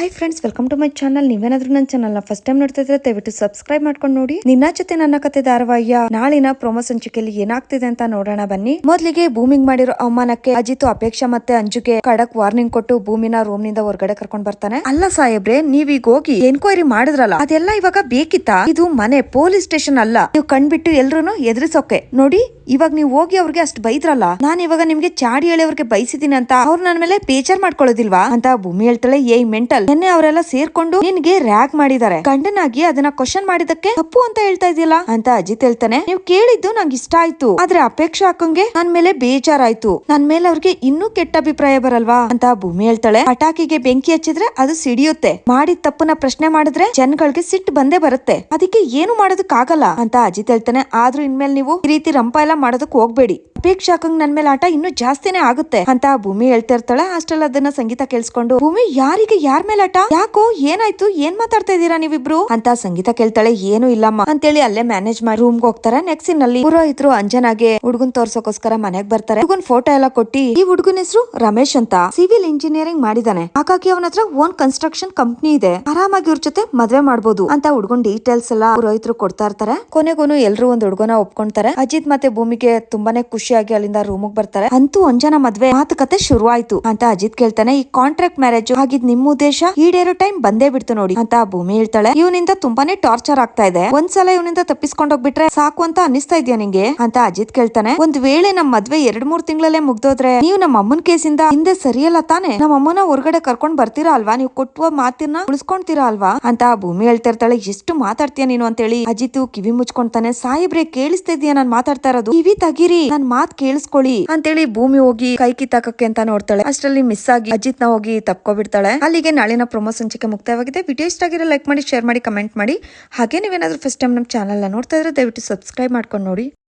Hi friends welcome to my channel ನೀವೇನಾದ್ರೂ ನನ್ನ channel first time ನೋಡ್ತಾ ಇದ್ರೆ ದಯವಿಟ್ಟು ಸಬ್ಸ್ಕ್ರೈಬ್ ಮಾಡ್ಕೊಂಡು ನೋಡಿ. ನಿನ್ನ ಜೊತೆ ನನ್ನ ಕತೆ ಧಾರಾವಾಹಿಯ ನಾಳಿನ ಪ್ರೊಮೋ ಸಂಚಿಕೆಯಲ್ಲಿ ಏನಾಗ್ತಿದೆ ಅಂತ ನೋಡೋಣ ಬನ್ನಿ. ಮೊದಲಿಗೆ ಭೂಮಿಂಗ್ ಮಾಡಿರೋ ಅವಮಾನಕ್ಕೆ ಅಜಿತ್ ಅಪೇಕ್ಷಾ ಮತ್ತೆ ಅಂಜುಗೆ ಕಡಕ್ ವಾರ್ನಿಂಗ್ ಕೊಟ್ಟು ಭೂಮಿನ ರೂಮ್ನಿಂದ ಹೊರಗಡೆ ಕರ್ಕೊಂಡ್ ಬರ್ತಾನೆ. ಅಲ್ಲ ಸಾಹೇಬ್ರೆ, ನೀವೀಗ ಹೋಗಿ ಎನ್ಕ್ವೈರಿ ಮಾಡಿದ್ರಲ್ಲ, ಅದೆಲ್ಲ ಇವಾಗ ಬೇಕಿತ್ತಾ? ಇದು ಮನೆ ಪೊಲೀಸ್ ಸ್ಟೇಷನ್ ಅಲ್ಲ. ನೀವು ಕಣ್ಬಿಟ್ಟು ಎಲ್ರು ಎದುರಿಸೋಕೆ. ನೋಡಿ ಇವಾಗ ನೀವು ಹೋಗಿ ಅವ್ರಿಗೆ ಅಷ್ಟು ಬೈದ್ರಲ್ಲ, ನಾನು ಇವಾಗ ನಿಮ್ಗೆ ಚಾಡಿ ಹೇಳಿ ಅವ್ರಿಗೆ ಬೈಸಿದೀನಿ ಅಂತ, ಅವ್ರು ನನ್ನ ಮೇಲೆ ಬೇಜಾರ್ ಮಾಡ್ಕೊಳ್ಳೋದಿಲ್ವಾ? ಅಂತ ಭೂಮಿ ಹೇಳ್ತಾಳೆ, ಏಯ್, ಮೆಂಟಲ್, ನಿನ್ನೆ ಅವರೆಲ್ಲ ಸೇರ್ಕೊಂಡು ನಿನ್ಗೆ ರ್ಯಾಗ್ ಮಾಡಿದ್ದಾರೆ ಗಂಡನಾಗಿ ಅದನ್ನ ಕ್ವಶನ್ ಮಾಡಿದಕ್ಕೆ ತಪ್ಪು ಅಂತ ಹೇಳ್ತಾ ಇದೆಯಲ್ಲ ಅಂತ ಅಜಿತ್ ಹೇಳ್ತಾನೆ, ನೀವು ಕೇಳಿದ್ದು ನಂಗೆ ಇಷ್ಟ ಆಯ್ತು, ಆದ್ರೆ ಅಪೇಕ್ಷೆ ಹಾಕಂಗೆ ನನ್ ಮೇಲೆ ಬೇಜಾರಾಯ್ತು. ನನ್ ಮೇಲೆ ಅವ್ರಿಗೆ ಇನ್ನೂ ಕೆಟ್ಟ ಅಭಿಪ್ರಾಯ ಬರಲ್ವಾ? ಅಂತ ಭೂಮಿ ಹೇಳ್ತಾಳೆ, ಪಟಾಕಿಗೆ ಬೆಂಕಿ ಹಚ್ಚಿದ್ರೆ ಅದು ಸಿಡಿಯುತ್ತೆ. ಮಾಡಿದ ತಪ್ಪನ್ನ ಪ್ರಶ್ನೆ ಮಾಡಿದ್ರೆ ಜನಗಳಿಗೆ ಸಿಟ್ಟು ಬಂದೇ ಬರುತ್ತೆ. ಅದಕ್ಕೆ ಏನು ಮಾಡೋದಕ್ಕಾಗಲ್ಲ? ಅಂತ ಅಜಿತ್ ಹೇಳ್ತಾನೆ, ಆದ್ರೂ ಇನ್ಮೇಲೆ ನೀವು ಈ ರೀತಿ ರಂಪ ಎಲ್ಲ ಮಾಡೋದಕ್ ಹೋಗ್ಬೇಡಿ. ಅಪೇಕ್ಷೆ ನನ್ ಮೇಲೆ ಆಟ ಇನ್ನೂ ಜಾಸ್ತಿನೇ ಆಗುತ್ತೆ. ಅಂತ ಭೂಮಿ ಹೇಳ್ತಾ ಇರ್ತಾಳೆ. ಅಷ್ಟೆಲ್ಲ ಅದನ್ನ ಸಂಗೀತ ಕೇಳಿಸ್ಕೊಂಡು, ಭೂಮಿ, ಯಾರಿಗೆ ಯಾರ ಮೇಲೆ ಆಟ? ಯಾಕೋ, ಏನಾಯ್ತು? ಏನ್ ಮಾತಾಡ್ತಾ ಇದೀರಾ ನೀವಿಬ್ರು? ಅಂತ ಸಂಗೀತ ಕೇಳ್ತಾಳೆ. ಏನು ಇಲ್ಲಮ್ಮ. ಅಂತೇಳಿ ಅಲ್ಲೇ ಮ್ಯಾನೇಜ್ ಮಾಡಿ ರೂಮ್ಗೆ ಹೋಗ್ತಾರೆ. ನೆಕ್ಸ್ಟ್ನಲ್ಲಿ ಪುರೋಹಿತರು ಅಂಜನಾಗೆ ಹುಡುಗನ್ ತೋರ್ಸೋಕೋಸ್ಕರ ಮನೆಗ್ ಬರ್ತಾರೆ. ಹುಡುಗನ್ ಫೋಟೋ ಎಲ್ಲ ಕೊಟ್ಟಿ, ಈ ಹುಡುಗನ ಹೆಸರು ರಮೇಶ್ ಅಂತ. ಸಿವಿಲ್ ಇಂಜಿನಿಯರಿಂಗ್ ಮಾಡಿದಾನೆ. ಹಾಗಾಗಿ ಅವನ ಹತ್ರ ಓನ್ ಕನ್ಸ್ಟ್ರಕ್ಷನ್ ಕಂಪ್ನಿ ಇದೆ. ಆರಾಮಾಗಿ ಇವ್ರ ಜೊತೆ ಮದ್ವೆ ಮಾಡ್ಬೋದು. ಅಂತ ಹುಡುಗನ್ ಡೀಟೇಲ್ಸ್ ಎಲ್ಲ ಪುರೋಹಿತರು ಕೊಡ್ತಾ ಇರ್ತಾರೆ. ಕೊನೆಗೂ ಎಲ್ರು ಒಂದ್ ಹುಡುಗನ ಒಪ್ಕೊಂತಾರೆ. ಅಜಿತ್ ಮತ್ತೆ ಭೂಮಿಗೆ ತುಂಬಾನೇ ಖುಷಿಯಾಗಿ ಅಲ್ಲಿಂದ ರೂಮಿಗೆ ಬರ್ತಾರೆ. ಅಂತೂ ಅಂಜನ ಮದ್ವೆ ಮಾತುಕತೆ ಶುರುವಾಯ್ತು. ಅಂತ ಅಜಿತ್ ಕೇಳ್ತಾನೆ, ಈ ಕಾಂಟ್ರಾಕ್ಟ್ ಮ್ಯಾರೇಜ್ ಆಗಿದ್ ನಿಮ್ ಉದ್ದೇಶ? ಈಡೇರೋ ಟೈಮ್ ಬಂದೇ ಬಿಡ್ತು ನೋಡಿ, ಅಂತ ಭೂಮಿ ಹೇಳ್ತಾಳೆ. ಇವನಿಂದ ತುಂಬಾನೇ ಟಾರ್ಚರ್ ಆಗ್ತಾ ಇದೆ. ಒಂದ್ಸಲ ಇವನಿಂದ ತಪ್ಪಿಸ್ಕೊಂಡ್ ಹೋಗ್ಬಿಟ್ರೆ ಸಾಕು ಅಂತ ಅನಿಸ್ತಾ ಇದೆಯಾ ನಿಂಗೆ? ಅಂತ ಅಜಿತ್ ಕೇಳ್ತಾನೆ. ಒಂದ್ ವೇಳೆ ನಮ್ ಮದ್ವೆ ಎರಡ್ ಮೂರ್ ತಿಂಗಳಲ್ಲೇ ಮುಗ್ದೋದ್ರೆ ನೀವು ನಮ್ಮ ಅಮ್ಮನ್ ಕೇಸಿಂದ ಹಿಂದೆ ಸರಿಯಲ್ಲ ತಾನೆ? ನಮ್ಮ ಅಮ್ಮನ ಹೊರಗಡೆ ಕರ್ಕೊಂಡ್ ಬರ್ತೀರಾ ಅಲ್ವಾ? ನೀವು ಕೊಟ್ಟುವ ಮಾತಿನ ಉಳಿಸ್ಕೊಂತೀರಾ ಅಲ್ವಾ? ಅಂತ ಭೂಮಿ ಹೇಳ್ತಿರ್ತಾಳೆ ಎಷ್ಟು ಮಾತಾಡ್ತೀಯ ನೀನು? ಅಂತೇಳಿ ಅಜಿತ್ ಕಿವಿ ಮುಚ್ಕೊಂತಾನೆ ಸಾಹೇಬ್ರೆ, ಕೇಳಿಸ್ತಾ ಇದೀಯ ನಾನ್ ಮಾತಾಡ್ತಾ ಇರೋದು. ಕಿವಿ ತಗಿರಿ, ನನ್ ಮಾತ್ ಕೇಳಿಸ್ಕೊಳ್ಳಿ. ಅಂತೇಳಿ ಭೂಮಿ ಹೋಗಿ ಕೈ ಕಿತ್ತಾಕಕ್ಕೆ ಅಂತ ನೋಡ್ತಾಳೆ. ಅಷ್ಟರಲ್ಲಿ ಮಿಸ್ ಆಗಿ ಅಜಿತ್ನ ಹೋಗಿ ತಪ್ಕೊಬಿಡ್ತಾಳೆ. ಅಲ್ಲಿಗೆ ನಾಳಿನ ಪ್ರೊಮೋ ಸಂಚಿಕೆ ಮುಕ್ತಾಯವಾಗಿದೆ ವಿಡಿಯೋ ಇಷ್ಟ ಆಗಿರೋ ಲೈಕ್ ಮಾಡಿ ಶೇರ್ ಮಾಡಿ ಕಮೆಂಟ್ ಮಾಡಿ. ಹಾಗೆ ನೀವೇನಾದ್ರೂ ಫಸ್ಟ್ ಟೈಮ್ ನಮ್ಮ ಚಾನಲ್ ನೋಡ್ತಾ ಇದ್ರೆ ದಯವಿಟ್ಟು ಸಬ್ಸ್ಕ್ರೈಬ್ ಮಾಡ್ಕೊಂಡು ನೋಡಿ.